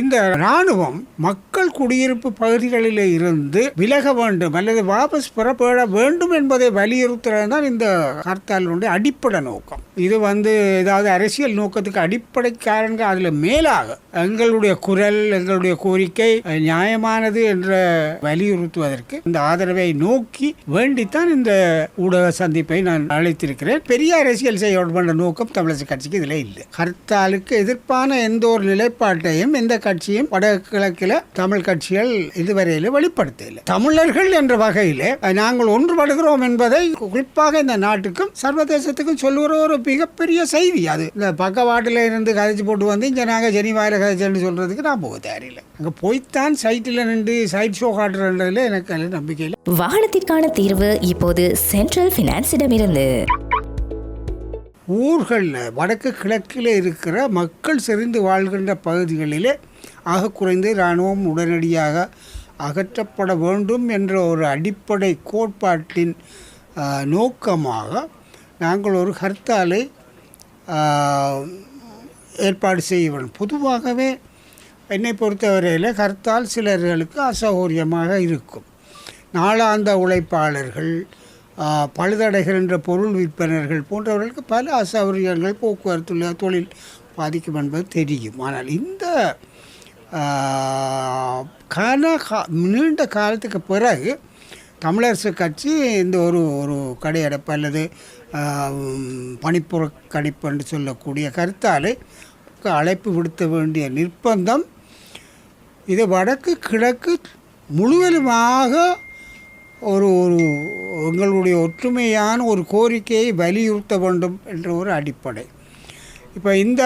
இந்த இராணுவம் மக்கள் குடியிருப்பு பகுதிகளில் இருந்து விலக வேண்டும் அல்லது வாபஸ் பெறப்பட வேண்டும் என்பதை வலியுறுத்துறது தான் இந்த ஹர்த்தாலினுடைய அடிப்படை நோக்கம். இது வந்து ஏதாவது அரசியல் நோக்கத்துக்கு அடிப்படை காரணங்கள் அதில் மேலாக எங்களுடைய குரல் எங்களுடைய கோரிக்கை நியாயமானது என்ற வலியுறுத்துவதற்கு இந்த ஆதரவை நோக்கி வேண்டித்தான் இந்த ஊடக சந்திப்பை நான் அழைத்திருக்கிறேன். பெரிய அரசியல் செய்ய நோக்கம் தமிழக கட்சிக்கு இதில் இல்லை. ஹர்த்தாலுக்கு எதிர்ப்பான எந்த ஒரு நிலைப்பாட்டையும் எந்த கட்சியும் வடகிழக்கில் தமிழ் கட்சிகள் இதுவரையில் வெளிப்படுத்தவில்லை. தமிழர்கள் என்ற வகையில் நாங்கள் ஒன்றுபடுகிறோம் என்பதை குறிப்பாக இந்த நாட்டுக்கும் சர்வதேசத்துக்கும் சொல்லுகிற ஒரு மிகப்பெரிய செய்தி அது. இந்த பக்கவாட்டில் இருந்து கதைச்சு போட்டு வந்து இங்கே நாங்கள் ஜெனிவாயில் கதைச்சேன்னு சொல்கிறதுக்கு நான் போக தேவையில்லை அங்கே போய்த்தான் சைட்டில் நின்று சைட் ஷோ காட்டுறதுல எனக்கு அதில் நம்பிக்கை இல்லை. வாகனத்திற்கான தீர்வு இப்போது சென்ட்ரல் பினான்ஸிடமிருந்து ஊர்களில் வடக்கு கிழக்கில் இருக்கிற மக்கள் செறிந்து வாழ்கின்ற பகுதிகளிலே ஆக குறைந்து இராணுவம் உடனடியாக அகற்றப்பட வேண்டும் என்ற ஒரு அடிப்படை கோட்பாட்டின் நோக்கமாக நாங்கள் ஒரு ஹர்த்தாலை ஏற்பாடு செய்ய வேண்டும். பொதுவாகவே என்னை பொறுத்தவரையில் ஹர்த்தால் சிலர்களுக்கு அசௌகரியமாக இருக்கும். நாளாந்த உழைப்பாளர்கள் பழுதடைகின்ற பொருள் விற்பனர்கள் போன்றவர்களுக்கு பல அசௌகரியங்கள் போக்குவரத்து தொழில் பாதிக்கும் என்பது தெரியும். ஆனால் இந்த கானா கா நீண்ட காலத்துக்கு பிறகு தமிழரசு கட்சி இந்த ஒரு ஒரு கடையடைப்பு அல்லது பணிப்புற கணிப்பு என்று சொல்லக்கூடிய கருத்தாலே அழைப்பு விடுத்த வேண்டிய நிர்பந்தம் இது வடக்கு கிழக்கு முழுவதுமாக ஒரு ஒரு எங்களுடைய ஒற்றுமையான ஒரு கோரிக்கையை வலியுறுத்த வேண்டும் என்ற ஒரு அடிப்படை. இப்போ இந்த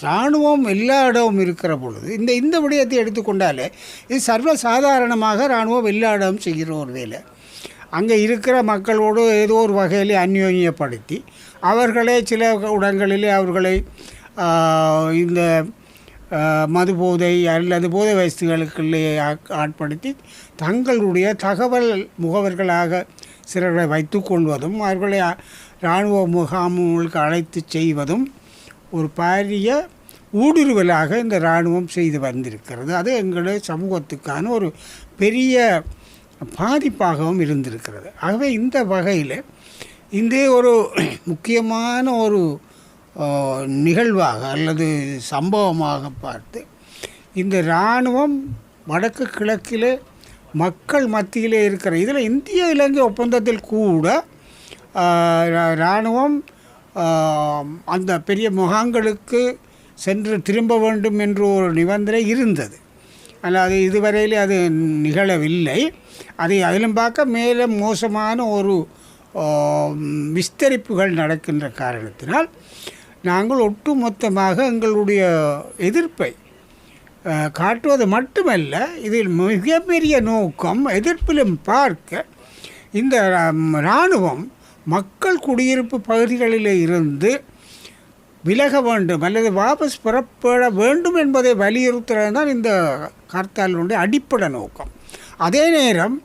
இராணுவம் எல்லா இடமும் இருக்கிற பொழுது இந்த இந்த விடயத்தை எடுத்துக்கொண்டாலே இது சர்வசாதாரணமாக இராணுவம் எல்லா இடமும் செய்கிற ஒரு வேலை. அங்கே இருக்கிற மக்களோடு ஏதோ ஒரு வகையில் அந்யோன்யப்படுத்தி அவர்களே சில இடங்களிலே அவர்களை இந்த மது போதை அல்லது போதை வயசுகளுக்குள்ளே ஆட்- ஆட்படுத்தி தங்களுடைய தகவல் முகவர்களாக சிலரை வைத்து கொள்வதும் அவர்களை இராணுவ முகாம்களுக்கு அழைத்து செய்வதும் ஒரு பாரிய ஊடுருவலாக இந்த இராணுவம் செய்து வந்திருக்கிறது. அது எங்களுடைய சமூகத்துக்கான ஒரு பெரிய பாதிப்பாகவும் இருந்திருக்கிறது. ஆகவே இந்த வகையில் இந்த ஒரு முக்கியமான ஒரு நிகழ்வாக அல்லது சம்பவமாக பார்த்து இந்த இராணுவம் வடக்கு கிழக்கில் மக்கள் மத்தியிலே இருக்கிற இதில் இந்திய இலங்கை ஒப்பந்தத்தில் கூட இராணுவம் அந்த பெரிய முகாங்களுக்கு சென்று திரும்ப வேண்டும் என்ற ஒரு நிபந்தனை இருந்தது. ஆனால் அது இதுவரையில் அது நிகழவில்லை. அதை அதிலும் பார்க்க மேலே மோசமான ஒரு விஸ்தரிப்புகள் நடக்கின்ற காரணத்தினால் நாங்கள் ஒட்டு மொத்தமாக எங்களுடைய எதிர்ப்பை காட்டுவது மட்டுமல்ல இதில் மிகப்பெரிய நோக்கம் எதிர்ப்பிலும் பார்க்க இந்த இராணுவம் மக்கள் குடியிருப்பு பகுதிகளில் இருந்து விலக வேண்டும் அல்லது வாபஸ் பெறப்பட வேண்டும் என்பதை வலியுறுத்துறது தான் இந்த கர்த்தாலுடைய அடிப்படை நோக்கம். அதே நேரம்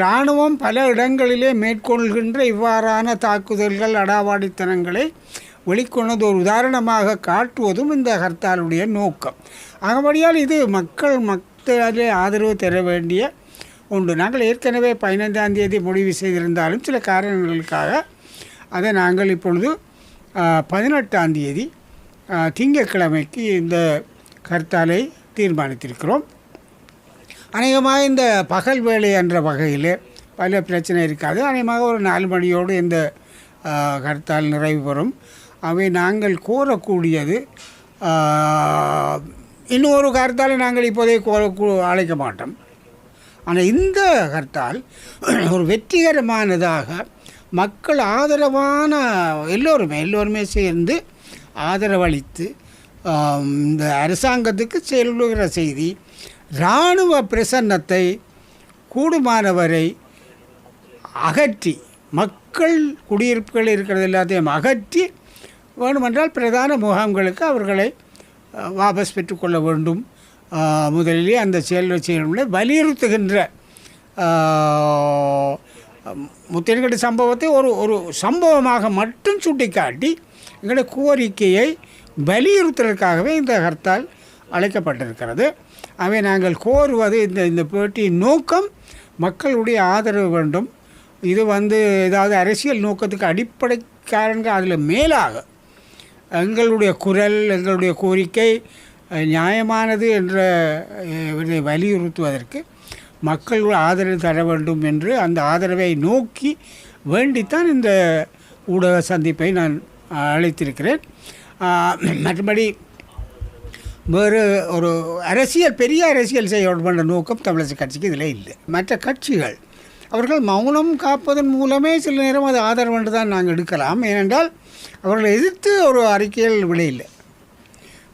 இராணுவம் பல இடங்களிலே மேற்கொள்கின்ற இவ்வாறான தாக்குதல்கள் அடாவாடித்தனங்களை வெளிக்கொண்டது ஒரு உதாரணமாக காட்டுவதும் இந்த ஹர்த்தாலுடைய நோக்கம். ஆகபடியால் இது மக்கள் மக்களே ஆதரவு தர வேண்டிய உண்டு. நாங்கள் ஏற்கனவே பதினைந்தாம் தேதி முடிவு செய்திருந்தாலும் சில காரணங்களுக்காக அதை நாங்கள் இப்பொழுது பதினெட்டாம் தேதி திங்கட்கிழமைக்கு இந்த கருத்தாலை தீர்மானித்திருக்கிறோம். அநேகமாக இந்த பகல் வேலை என்ற வகையில் பல பிரச்சனை இருக்காது. அநேகமாக ஒரு நாலு மணியோடு இந்த கருத்தால் நிறைவு பெறும். அவை நாங்கள் கோரக்கூடியது இன்னொரு கருத்தாலை நாங்கள் இப்போதே கோர அழைக்க மாட்டோம். ஆனால் இந்த கருத்தால் ஒரு வெற்றிகரமானதாக மக்கள் ஆதரவான எல்லோருமே எல்லோருமே சேர்ந்து ஆதரவளித்து இந்த அரசாங்கத்துக்கு செல்லுகிற செய்தி இராணுவ பிரசன்னத்தை கூடுமானவரை அகற்றி மக்கள் குடியிருப்புகள் இருக்கிறது எல்லாத்தையும் அகற்றி வேண்டுமென்றால் பிரதான முகாம்களுக்கு அவர்களை வாபஸ் பெற்றுக்கொள்ள வேண்டும். முதலிலே அந்த செயல் செயல்களை வலியுறுத்துகின்ற அஹ், சம்பவத்தை ஒரு ஒரு சம்பவமாக மட்டும் சுட்டிக்காட்டி எங்களுடைய கோரிக்கையை வலியுறுத்துவதற்காகவே இந்த ஹர்த்தால் அழைக்கப்பட்டிருக்கிறது. அவை நாங்கள் கோருவது இந்த இந்த பேட்டியின் நோக்கம் மக்களுடைய ஆதரவு வேண்டும். இது வந்து ஏதாவது அரசியல் நோக்கத்துக்கு அடிப்படை காரணங்கள் அதில் மேலாக எங்களுடைய குரல் எங்களுடைய கோரிக்கை நியாயமானது என்ற இதை வலியுறுத்துவதற்கு மக்கள் ஆதரவு தர வேண்டும் என்று அந்த ஆதரவை நோக்கி வேண்டித்தான் இந்த ஊடக சந்திப்பை நான் அழைத்திருக்கிறேன். மற்றபடி வேறு ஒரு அரசியல் பெரிய அரசியல் செய்ய வேண்டும் நோக்கம் தமிழரசு கட்சிக்கு இதில் இல்லை. மற்ற கட்சிகள் அவர்கள் மௌனம் காப்பதன் மூலமே சில நேரம் அது ஆதரவு என்று தான் நாங்கள் எடுக்கலாம். ஏனென்றால் அவர்களை எதிர்த்து ஒரு அறிக்கையில் விடையில்லை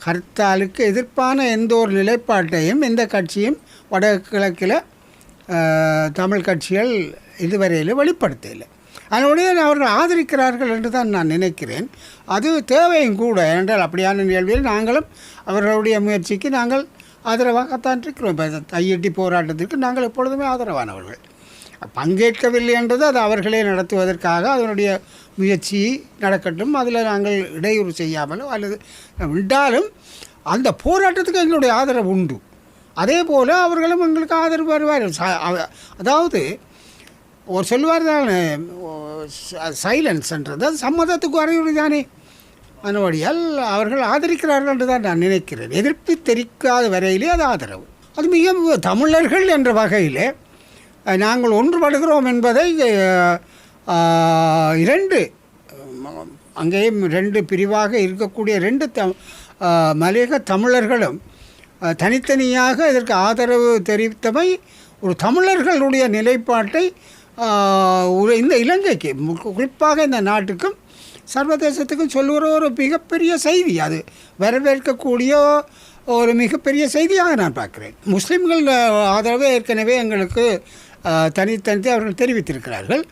ஹர்த்தாலுக்கு எதிர்ப்பான எந்த ஒரு நிலைப்பாட்டையும் எந்த கட்சியும் வடகிழக்கில் தமிழ் கட்சிகள் இதுவரையில் வெளிப்படுத்தலை அதனுடைய அவர்கள் ஆதரிக்கிறார்கள் என்று தான் நான் நினைக்கிறேன். அது தேவையும் கூட. ஏனென்றால் அப்படியான நிகழ்வில் நாங்களும் அவர்களுடைய முயற்சிக்கு நாங்கள் ஆதரவாகத்தான் இருக்கிறோம். இப்போ தையட்டி போராட்டத்திற்கு நாங்கள் எப்பொழுதுமே ஆதரவானவர்கள். பங்கேற்கவில்லை என்றது அது அவர்களே நடத்துவதற்காக அதனுடைய முயற்சி நடக்கட்டும் அதில் நாங்கள் இடையூறு செய்யாமலோ அல்லது விட்டாலும் அந்த போராட்டத்துக்கு எங்களுடைய ஆதரவு உண்டு. அதே போல் அவர்களும் எங்களுக்கு ஆதரவு வருவார்கள். அதாவது ஒரு சொல்லுவார் தானே சைலன்ஸ்ன்றது அது சம்மதத்துக்கு அறிவுரை தானே. அதனுடையால் அவர்கள் ஆதரிக்கிறார்கள் என்று தான் நான் நினைக்கிறேன். எதிர்ப்பு தெரிவிக்காத வரையிலே அது ஆதரவு. அது மிக தமிழர்கள் என்ற வகையில் நாங்கள் ஒன்றுபடுகிறோம் என்பதை இரண்டு அங்கேயும் ரெண்டு பிரிவாக இருக்கக்கூடிய ரெண்டு த மலையக தமிழர்களும் தனித்தனியாக இதற்கு ஆதரவு தெரிவித்தமை ஒரு தமிழர்களுடைய நிலைப்பாட்டை ஒரு இந்த இலங்கைக்கு மு- குறிப்பாக இந்த நாட்டுக்கும் சர்வதேசத்துக்கும் சொல்லுகிற ஒரு மிகப்பெரிய செய்தி அது வரவேற்கக்கூடிய ஒரு மிகப்பெரிய செய்தியாக நான் பார்க்குறேன். முஸ்லீம்கள் ஆதரவு ஏற்கனவே எங்களுக்கு தனித்தனித்து அவர்கள் தெரிவித்திருக்கிறார்கள்.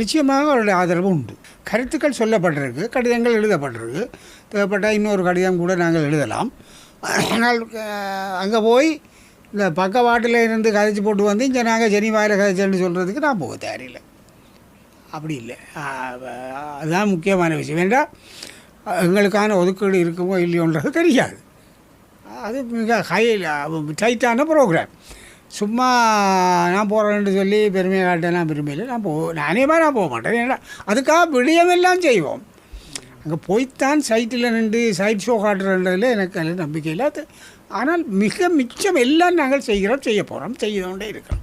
நிச்சயமாக அவருடைய ஆதரவு உண்டு. கருத்துக்கள் சொல்லப்பட்டிருக்கு கடிதங்கள் எழுதப்பட்டிருக்கு. தேவைப்பட்டால் இன்னொரு கடிதம் கூட நாங்கள் எழுதலாம். ஆனால் அங்கே போய் இந்த பக்கவாட்டில் இருந்து கதைச்சி போட்டு வந்து இங்கே நாங்கள் ஜெனிவாயில் கதைச்சேன்னு சொல்கிறதுக்கு நான் போக தயாரில்லை. அப்படி இல்லை. அதுதான் முக்கியமான விஷயம். ஏன்டா எங்களுக்கான ஒதுக்கீடு இருக்குமோ இல்லையோன்றது தெரியாது. அது மிக ஹை டைட்டான ப்ரோக்ராம் சும்மா நான் போகிறேன்னு சொல்லி பெருமையை காட்டலாம் விரும்பல நான் போ நானே மாதிரி நான் போக மாட்டேன். ஏன்னா அதுக்காக விடியமெல்லாம் செய்வோம். அங்கே போய்த்தான் சைட்டில் நின்று சைட் ஷோ காட்டுறதுல எனக்கு அதில் நம்பிக்கை இல்லை அது ஆனால் மிக மிச்சம் எல்லாம் நாங்கள் செய்கிறோம் செய்ய போகிறோம் செய்து கொண்டே இருக்கிறோம்.